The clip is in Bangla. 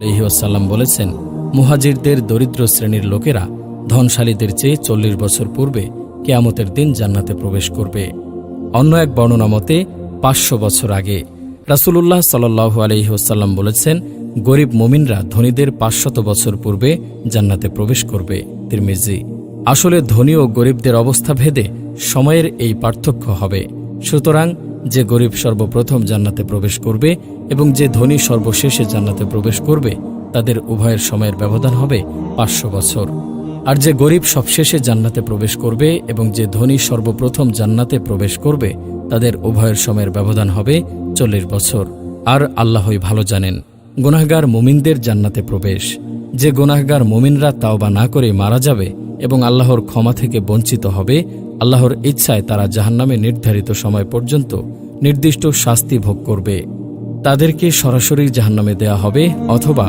আলহিউসাল্লাম বলেছেন, মুহাজিরদের দরিদ্র শ্রেণির লোকেরা ধনশালীদের চেয়ে চল্লিশ বছর পূর্বে কেয়ামতের দিন জান্নাতে প্রবেশ করবে। অন্য এক বর্ণনা মতে, পাঁচশো বছর আগে রাসূলুল্লাহ সাল্লাহ আলহিহসাল্লাম বলেছেন, গরিব মুমিনরা ধনীদের পাঁচশত বছর পূর্বে জান্নাতে প্রবেশ করবে। তিরমিজি, আসলে ধনী ও গরিবদের অবস্থা ভেদে সময়ের এই পার্থক্য হবে। সুতরাং যে গরিব সর্বপ্রথম জান্নাতে প্রবেশ করবে এবং যে ধনী সর্বশেষে জান্নাতে প্রবেশ করবে, তাদের উভয়ের সময়ের ব্যবধান হবে পাঁচশো বছর। আর যে গরিব সবশেষে জান্নাতে প্রবেশ করবে এবং যে ধনী সর্বপ্রথম জান্নাতে প্রবেশ করবে, তাদের উভয়ের সময়ের ব্যবধান হবে চল্লিশ বছর। আর আল্লাহই ভালো জানেন, গুনাহগার মুমিনদের জান্নাতে প্রবেশ। যে গুনাহগার মুমিনরা তাওবা না করে মারা যাবে এবং আল্লাহর ক্ষমা থেকে বঞ্চিত হবে, আল্লাহর ইচ্ছায় তারা জাহান্নামে নির্ধারিত সময় পর্যন্ত নির্দিষ্ট শাস্তি ভোগ করবে। তাদেরকে সরাসরি জাহান্নামে দেয়া হবে অথবা